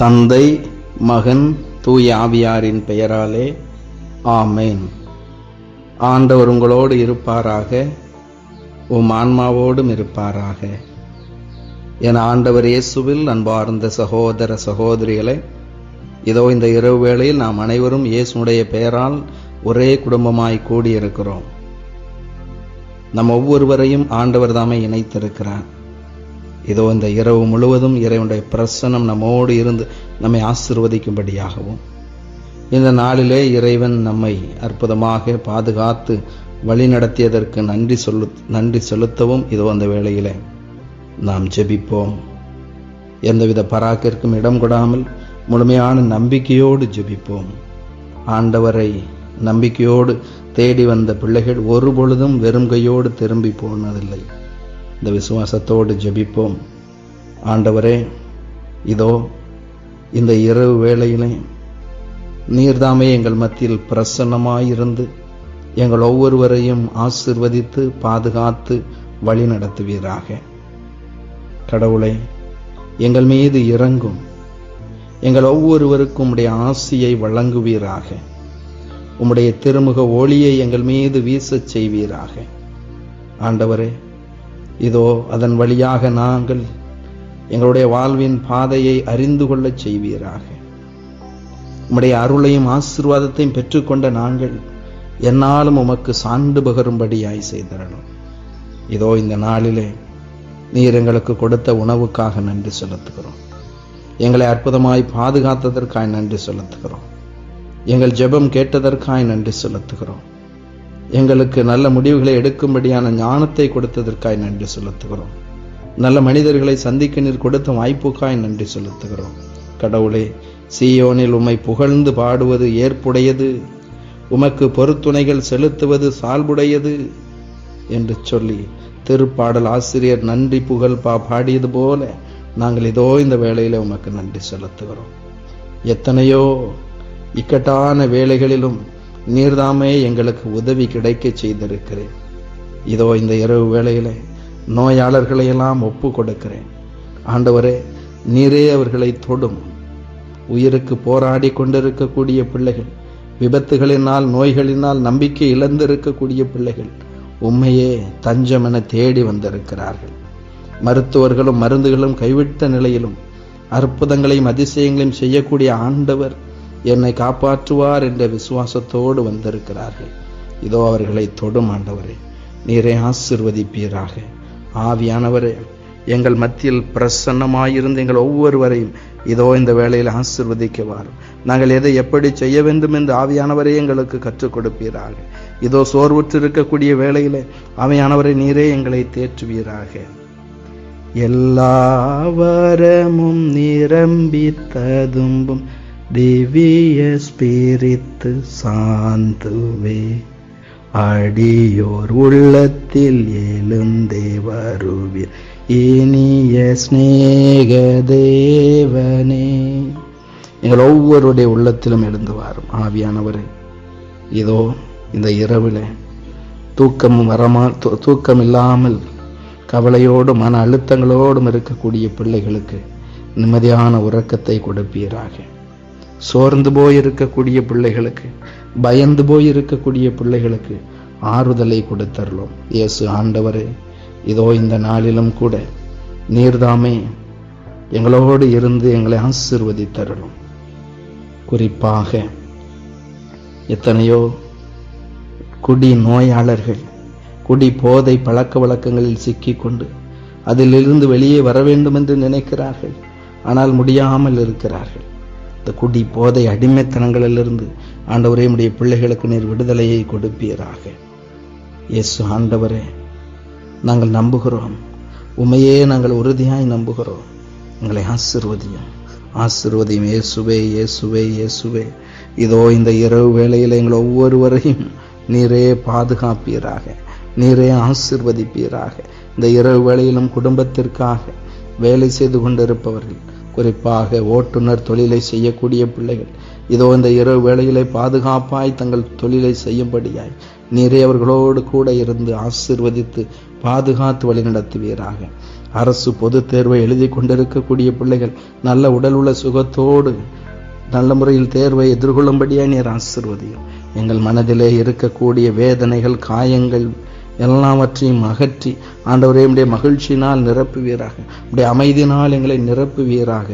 தந்தை மகன் தூய ஆவியாரின் பெயராலே ஆமேன். ஆண்டவர் உங்களோடு இருப்பாராக உம் ஆன்மாவோடும் இருப்பாராக. என் ஆண்டவர் இயேசுவில் அன்பார்ந்த சகோதர சகோதரிகளே இதோ இந்த இரவு வேளையில் நாம் அனைவரும் இயேசுடைய பெயரால் ஒரே குடும்பமாய் கூடியிருக்கிறோம். நம் ஒவ்வொருவரையும் ஆண்டவர் தாமே இணைத்திருக்கிறார். இதோ இந்த இரவு முழுவதும் இறைவனுடைய பிரசனம் நம்மோடு இருந்து நம்மை ஆசிர்வதிக்கும்படியாகவும் இந்த நாளிலே இறைவன் நம்மை அற்புதமாக பாதுகாத்து வழி நடத்தியதற்கு நன்றி சொல்லு நன்றி செலுத்தவும் இதோ அந்த வேளையிலே நாம் ஜெபிப்போம். எந்தவித பராக்கிற்கும் இடம் கொடாமல் முழுமையான நம்பிக்கையோடு ஜெபிப்போம். ஆண்டவரை நம்பிக்கையோடு தேடி வந்த பிள்ளைகள் ஒரு பொழுதும் வெறும் கையோடு திரும்பி போனதில்லை. இந்த விசுவாசத்தோடு ஜெபிப்போம். ஆண்டவரே இதோ இந்த இரவு வேளையிலே நீர்தாமே எங்கள் மத்தியில் பிரசன்னமாயிருந்து எங்கள் ஒவ்வொருவரையும் ஆசிர்வதித்து பாதுகாத்து வழி நடத்துவீராக. கடவுளை எங்கள் மீது இறங்கும். எங்கள் ஒவ்வொருவருக்கும் உடைய ஆசியை வழங்குவீராக. உம்முடைய திருமுக ஒளியை எங்கள் மீது வீசச் செய்வீராக. ஆண்டவரே இதோ அதன் வழியாக நாங்கள் எங்களுடைய வாழ்வின் பாதையை அறிந்து கொள்ளச் செய்வீராக. உம்முடைய அருளையும் ஆசீர்வாதத்தையும் பெற்றுக்கொண்ட நாங்கள் என்னாலும் உமக்கு சான்று பகரும்படியாய் செய்தரணும். இதோ இந்த நாளிலே நீர் எங்களுக்கு கொடுத்த உணவுக்காக நன்றி செலுத்துகிறோம். எங்களை அற்புதமாய் பாதுகாத்ததற்காய் நன்றி செலுத்துகிறோம். எங்கள் ஜெபம் கேட்டதற்காய் நன்றி செலுத்துகிறோம். எங்களுக்கு நல்ல முடிவுகளை எடுக்கும்படியான ஞானத்தை கொடுத்ததற்காய் நன்றி செலுத்துகிறோம். நல்ல மனிதர்களை சந்திக்க நீர் கொடுத்த வாய்ப்புக்காய் நன்றி செலுத்துகிறோம். கடவுளே சீயோனில் உம்மை புகழ்ந்து பாடுவது ஏற்புடையது. உமக்கு பொறுத்துணைகள் செலுத்துவது சால்புடையது என்று சொல்லி திருப்பாடல் ஆசிரியர் நன்றி புகழ் பா பாடியது போல நாங்கள் இதோ இந்த வேளையில் உமக்கு நன்றி செலுத்துகிறோம். எத்தனையோ இக்கட்டான வேலைகளிலும் நீர்தாமே எங்களுக்கு உதவி கிடைக்க செய்திருக்கிறேன். இதோ இந்த இரவு வேளையில் நோயாளர்களையெல்லாம் ஒப்பு கொடுக்கிறேன். ஆண்டவரே நீரே அவர்களை தொடும். உயிருக்கு போராடி கொண்டிருக்கக்கூடிய பிள்ளைகள் விபத்துகளினால் நோய்களினால் நம்பிக்கை இழந்திருக்கக்கூடிய பிள்ளைகள் உண்மையே தஞ்சம் என தேடி வந்திருக்கிறார்கள். மருத்துவர்களும் மருந்துகளும் கைவிட்ட நிலையிலும் அற்புதங்களையும் அதிசயங்களையும் செய்யக்கூடிய ஆண்டவர் என்னை காப்பாற்றுவார் என்ற விசுவாசத்தோடு வந்திருக்கிறார்கள். இதோ அவர்களை தொடும் ஆண்டவரே நீரை ஆசிர்வதிப்பீராக. ஆவியானவரே எங்கள் மத்தியில் பிரசன்னமாயிருந்து எங்கள் ஒவ்வொருவரையும் இதோ இந்த வேளையில் ஆசிர்வதிக்குவார். நாங்கள் எதை எப்படி செய்ய வேண்டும் என்று ஆவியானவரே எங்களுக்கு கற்றுக் கொடுப்பீராக. இதோ சோர்வுற்று இருக்கக்கூடிய ஆவியானவரை நீரே எங்களை தேற்றுவீராக. எல்லா வரமும் நிரம்பி ததும்பும் திவ்ய ஸ்பிரித்து சாந்துவே. அடியோர் உள்ளத்தில் எழுந்தே வருவீர். இனிய ஸ்நேக தேவனே. எங்கள் ஒவ்வொருடைய உள்ளத்திலும் எழுந்து வாரும். ஆவியானவரே இதோ இந்த இரவில் தூக்கம் வரமா தூ- தூக்கம் இல்லாமல் கவலையோடும் மன அழுத்தங்களோடும் இருக்கக்கூடிய பிள்ளைகளுக்கு நிம்மதியான உறக்கத்தை கொடுப்பீராக. சோர்ந்து போய் இருக்கக்கூடிய பிள்ளைகளுக்கு பயந்து போய் இருக்கக்கூடிய பிள்ளைகளுக்கு ஆறுதலை கொடுத்தரலும் இயேசு ஆண்டவரே இதோ இந்த நாளிலும் கூட நீர்தாமே எங்களோடு இருந்து எங்களை ஆசிர்வதித்தரலும் குறிப்பாக எத்தனையோ குடி நோயாளர்கள் குடி போதை பழக்க வழக்கங்களில் சிக்கிக்கொண்டு அதிலிருந்து வெளியே வர வேண்டும் என்று நினைக்கிறார்கள். ஆனால் முடியாமல் இருக்கிறார்கள். இந்த குடி போதை அடிமைத்தனங்களிலிருந்து ஆண்டவரே உடைய பிள்ளைகளுக்கு நீர் விடுதலையை கொடுப்பீராக. இயேசு ஆண்டவரே நாங்கள் நம்புகிறோம். உமையே நாங்கள் உறுதியாய் நம்புகிறோம். எங்களை ஆசிர்வதியும். ஆசிர்வதியும். இயேசுவே இயேசுவே இயேசுவே. இதோ இந்த இரவு வேளையில் எங்கள் ஒவ்வொருவரையும் நீரே பாதுகாப்பீராக. நீரே ஆசிர்வதிப்பீராக. இந்த இரவு வேளையிலும் குடும்பத்திற்காக வேலை செய்து கொண்டிருப்பவர்கள் குறிப்பாக ஓட்டுநர் தொழிலை செய்யக்கூடிய பிள்ளைகள். இதோ இந்த இரவு வேளையிலே பாதுகாப்பாய் தங்கள் தொழிலை செய்யும்படியாய் நீரே அவர்களோடு கூட இருந்து ஆசிர்வதித்து பாதுகாத்து வழிநடத்துவீராக அரசு பொதுத் தேர்வை எழுதி கொண்டிருக்கக்கூடிய பிள்ளைகள் நல்ல உடல் உள்ள சுகத்தோடு நல்ல முறையில் தேர்வை எதிர்கொள்ளும்படியாக நீர் ஆசிர்வதியும். எங்கள் மனதிலே இருக்கக்கூடிய வேதனைகள் காயங்கள் எல்லாவற்றையும் அகற்றி ஆண்டவரே உடைய மகிழ்ச்சியினால் நிரப்புவீராக. உடைய அமைதியினால் எங்களை நிரப்புவீராக.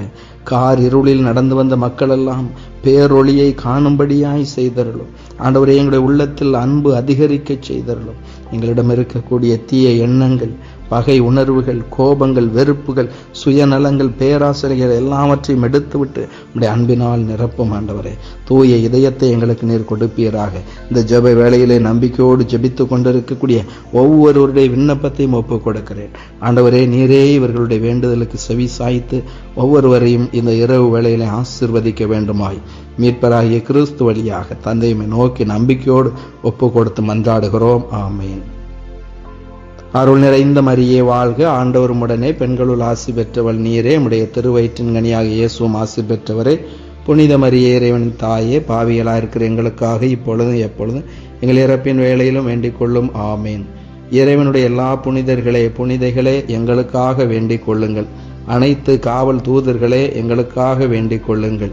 கார் இருளில் நடந்து வந்த மக்களெல்லாம் பேரொளியை காணும்படியாய் செய்தருளும். ஆண்டவரே எங்களுடைய உள்ளத்தில் அன்பு அதிகரிக்க செய்தருளும். எங்களிடம் இருக்கக்கூடிய தீய எண்ணங்கள் பகை உணர்வுகள் கோபங்கள் வெறுப்புகள் சுயநலங்கள் பேராசிரியர் எல்லாவற்றையும் எடுத்துவிட்டு நம்முடைய அன்பினால் நிரப்பும் ஆண்டவரே. தூய இதயத்தை எங்களுக்கு நீர் கொடுப்பீராக. இந்த ஜெப வேளையிலே நம்பிக்கையோடு ஜெபித்து கொண்டிருக்கக்கூடிய ஒவ்வொருவருடைய விண்ணப்பத்தையும் ஒப்புக் கொடுக்கிறேன் ஆண்டவரே நீரே இவர்களுடைய வேண்டுதலுக்கு செவி சாய்த்து ஒவ்வொருவரையும் இந்த இரவு வேளையிலே ஆசிர்வதிக்க வேண்டுமாய். மீட்பராகிய கிறிஸ்து வழியாக தந்தையுமே நோக்கி நம்பிக்கையோடு ஒப்பு கொடுத்து மன்றாடுகிறோம். ஆமேன். அருள் நிறைந்த மரியே வாழ்க. ஆண்டவரும் உடனே பெண்களுள் ஆசி பெற்றவள் நீரே. உடைய திருவயிற்றின் கனியாக இயேசுவும் ஆசி பெற்றவரே. புனித மரியே இறைவனின் தாயே பாவிகளாக இருக்கிற எங்களுக்காக இப்பொழுதும் எப்பொழுதும் எங்கள் இறப்பின் வேலையிலும் வேண்டிக் கொள்ளும். ஆமேன். இறைவனுடைய எல்லா புனிதர்களே புனிதைகளே எங்களுக்காக வேண்டிக் கொள்ளுங்கள். அனைத்து காவல் தூதர்களே எங்களுக்காக வேண்டிக் கொள்ளுங்கள்.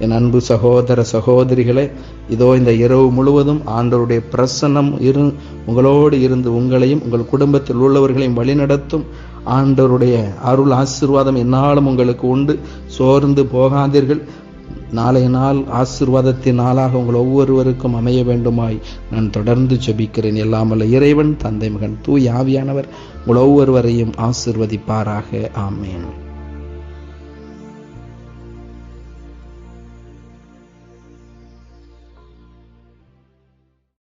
என் அன்பு சகோதர சகோதரிகளே இதோ இந்த இரவு முழுவதும் ஆண்டவருடைய பிரசன்னம் இரு உங்களோடு இருந்து உங்களையும் உங்கள் குடும்பத்தில் உள்ளவர்களையும் வழிநடத்தும் ஆண்டவருடைய அருள் ஆசீர்வாதம் என்னாலும் உங்களுக்கு உண்டு. சோர்ந்து போகாதீர்கள். நாளைய நாள் ஆசீர்வாதத்தின் நாளாக உங்கள் ஒவ்வொருவருக்கும் அமைய வேண்டுமாய் நான் தொடர்ந்து ஜெபிக்கிறேன். எல்லாமல்ல இறைவன் தந்தை மகன் தூய் ஆவியானவர் உங்கள் ஒவ்வொருவரையும் ஆசிர்வதிப்பாராக. ஆமேன்.